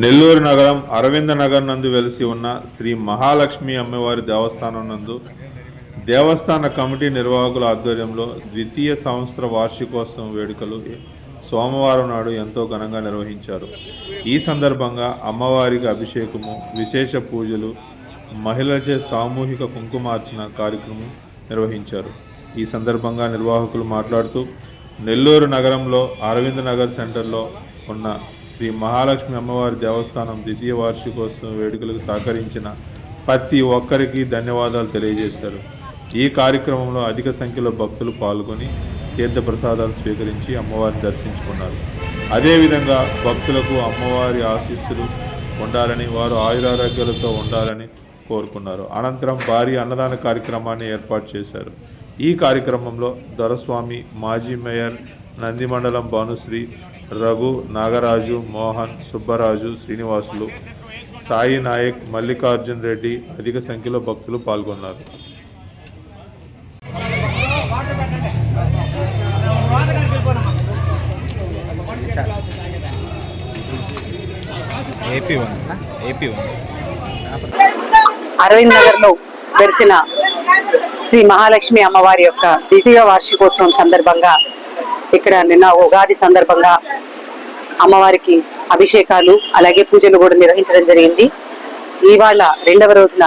నెల్లూరు నగరం అరవింద నగర్ నందు వెలిసి ఉన్న శ్రీ మహాలక్ష్మి అమ్మవారి దేవస్థానం నందు దేవస్థాన కమిటీ నిర్వాహకుల ఆధ్వర్యంలో ద్వితీయ సంవత్సర వార్షికోత్సవం వేడుకలు సోమవారం నాడు ఎంతో ఘనంగా నిర్వహించారు. ఈ సందర్భంగా అమ్మవారికి అభిషేకము విశేష పూజలు మహిళలచే సామూహిక కుంకుమార్చన కార్యక్రమం నిర్వహించారు. ఈ సందర్భంగా నిర్వాహకులు మాట్లాడుతూ నెల్లూరు నగరంలో అరవింద్ నగర్ సెంటర్లో ఉన్న శ్రీ మహాలక్ష్మి అమ్మవారి దేవస్థానం ద్వితీయ వార్షికోత్సవం వేడుకలకు సహకరించిన ప్రతి ఒక్కరికి ధన్యవాదాలు తెలియజేశారు. ఈ కార్యక్రమంలో అధిక సంఖ్యలో భక్తులు పాల్గొని తీర్థప్రసాదాలు స్వీకరించి అమ్మవారిని దర్శించుకున్నారు. అదేవిధంగా భక్తులకు అమ్మవారి ఆశీస్సులు ఉండాలని వారు ఆయురారోగ్యాలతో ఉండాలని కోరుకున్నారు. అనంతరం భారీ అన్నదాన కార్యక్రమాన్ని ఏర్పాటు చేశారు. ఈ కార్యక్రమంలో దొరస్వామి మాజీ మేయర్ నందిమండలం భానుశ్రీ రఘు నాగరాజు మోహన్ సుబ్బరాజు శ్రీనివాసులు సాయి నాయక్ మల్లికార్జున్ రెడ్డి అధిక సంఖ్యలో భక్తులు పాల్గొన్నారు. AP one AP one. Aravind నగర్లో వెలిసిన శ్రీ మహాలక్ష్మి అమ్మవారి యొక్క ద్వితీయ వార్షికోత్సవం సందర్భంగా ఇక్కడ నిన్న ఉగాది సందర్భంగా అమ్మవారికి అభిషేకాలు అలాగే పూజలు కూడా నిర్వహించడం జరిగింది. ఇవాళ రెండవ రోజున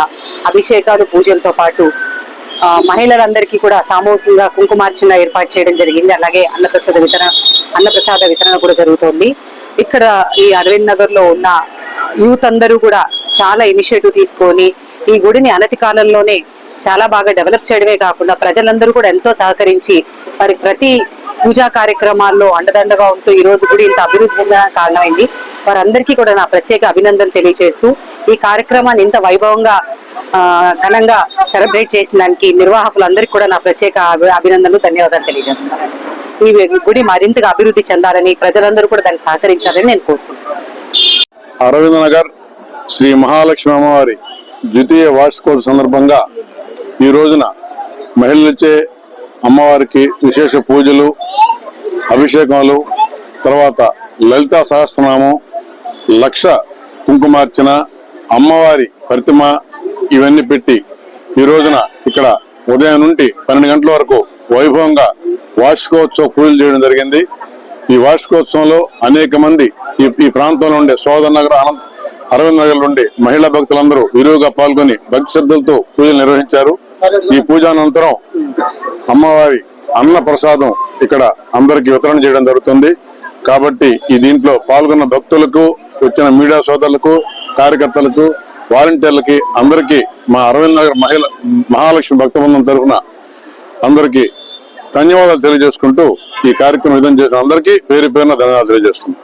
అభిషేకాలు పూజలతో పాటు మహిళలందరికీ కూడా సామూహికంగా కుంకుమార్చన ఏర్పాటు చేయడం జరిగింది. అలాగే అన్నప్రసాద వితరణ అన్నప్రసాద వితరణ కూడా జరుగుతోంది. ఇక్కడ ఈ అరవింద్ నగర్లో ఉన్న యూత్ అందరూ కూడా చాలా ఇనిషియేటివ్ తీసుకొని ఈ గుడిని అనతి కాలంలోనే చాలా బాగా డెవలప్ చేయడమే కాకుండా ప్రజలందరూ కూడా ఎంతో సహకరించి వారి ప్రతి పూజా కార్యక్రమాల్లో అండదండగా ఉంటూ ఈ రోజు గుడి ఇంత అభివృద్ధి చెందడానికి కారణమైంది. వారందరికీ కూడా నా ప్రత్యేక అభినందనలు తెలియజేస్తూ ఈ కార్యక్రమాన్ని ఇంత వైభవంగా ఆ, ఘనంగా సెలబ్రేట్ చేసిన దానికి నిర్వాహకులందరికీ కూడా నా ప్రత్యేక అభి- అభినందనలు ధన్యవాదాలు తెలియజేస్తున్నాను. ఈ గుడి మరింతగా అభివృద్ధి చెందాలని ప్రజలందరూ కూడా దాన్ని సహకరించాలని నేను కోరుకుంటున్నాను. అరవింద్ నగర్ శ్రీ మహాలక్ష్మి అమ్మవారి ద్వితీయ వార్షికోత్సవ సందర్భంగా ఈ రోజున మహిళలచే అమ్మవారికి విశేష పూజలు అభిషేకాలు తర్వాత లలితా సహస్రనామం లక్ష కుంకుమార్చన అమ్మవారి ప్రతిమ ఇవన్నీ పెట్టి ఈ రోజున ఇక్కడ ఉదయం నుండి పన్నెండు గంటల వరకు వైభవంగా వార్షికోత్సవ పూజలు చేయడం జరిగింది. ఈ వార్షికోత్సవంలో అనేక మంది ఈ ప్రాంతంలో ఉండే సోదర నగర్ అనంత అరవింద్ నగర్ నుండి మహిళా భక్తులందరూ విరివిగా పాల్గొని భక్తి శ్రద్ధలతో పూజలు నిర్వహించారు. ఈ పూజానంతరం అమ్మవారి అన్న ప్రసాదం ఇక్కడ అందరికి వితరణ చేయడం జరుగుతుంది. కాబట్టి ఈ దీంట్లో పాల్గొన్న భక్తులకు వచ్చిన మీడియా సోదరులకు కార్యకర్తలకు వాలంటీర్లకి అందరికీ మా అరవింద్ నగర్ మహిళ మహాలక్ష్మి భక్త బృందం తరఫున అందరికీ ధన్యవాదాలు తెలియజేసుకుంటూ ఈ కార్యక్రమం విధం చేసిన అందరికీ పేరు పేరున ధన్యవాదాలు తెలియజేస్తున్నాం.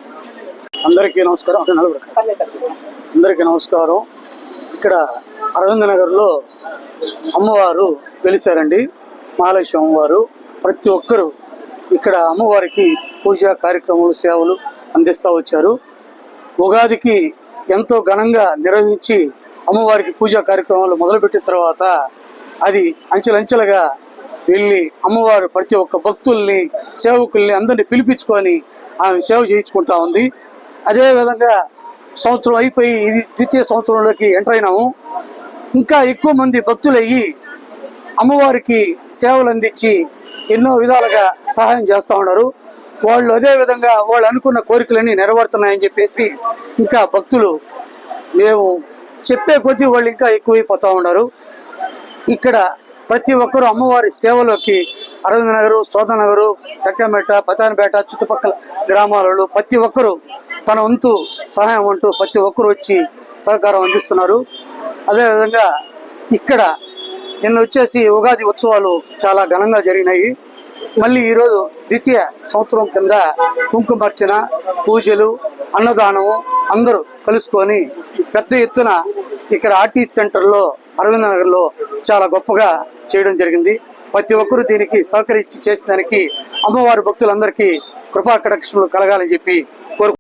అందరికీ నమస్కారం. అందరికీ నమస్కారం. ఇక్కడ అరవింద నగర్లో అమ్మవారు వెలిసారండి మహాలక్ష్మి అమ్మవారు ప్రతి ఒక్కరూ ఇక్కడ అమ్మవారికి పూజా కార్యక్రమాలు సేవలు అందిస్తూ వచ్చారు. ఉగాదికి ఎంతో ఘనంగా నిర్వహించి అమ్మవారికి పూజా కార్యక్రమాలు మొదలుపెట్టిన తర్వాత అది అంచెలంచెలుగా వెళ్ళి అమ్మవారు ప్రతి ఒక్క భక్తుల్ని సేవకుల్ని అందరినీ పిలిపించుకొని ఆమె సేవ చేయించుకుంటా ఉంది. అదేవిధంగా సంవత్సరం అయిపోయి ఇది ద్వితీయ సంవత్సరంలోకి ఎంటర్ అయినాము. ఇంకా ఎక్కువ మంది భక్తులు అయ్యి అమ్మవారికి సేవలు అందించి ఎన్నో విధాలుగా సహాయం చేస్తూ ఉన్నారు. వాళ్ళు అదే విధంగా వాళ్ళు అనుకున్న కోరికలన్నీ నెరవేరుతున్నాయని చెప్పేసి ఇంకా భక్తులు మేము చెప్పే కొద్దీ వాళ్ళు ఇంకా ఎక్కువైపోతూ ఉన్నారు. ఇక్కడ ప్రతి ఒక్కరూ అమ్మవారి సేవలోకి అరవింద నగరు సోదనగరు నగరు పతానపేట చుట్టుపక్కల గ్రామాలలో ప్రతి ఒక్కరూ తన వంతు సహాయం అంటూ ప్రతి ఒక్కరు వచ్చి సహకారం అందిస్తున్నారు. అదేవిధంగా ఇక్కడ నిన్న వచ్చేసి ఉగాది ఉత్సవాలు చాలా ఘనంగా జరిగినాయి. మళ్ళీ ఈరోజు ద్వితీయ సంవత్సరం కింద కుంకుమార్చన పూజలు అన్నదానము అందరూ కలుసుకొని పెద్ద ఎత్తున ఇక్కడ ఆర్టీసీ సెంటర్లో అరవింద నగర్లో చాలా గొప్పగా చేయడం జరిగింది. ప్రతి ఒక్కరూ దీనికి సహకరించి చేసిన దానికి అమ్మవారి భక్తులందరికీ కృపాకటక్షములు కలగాలని చెప్పి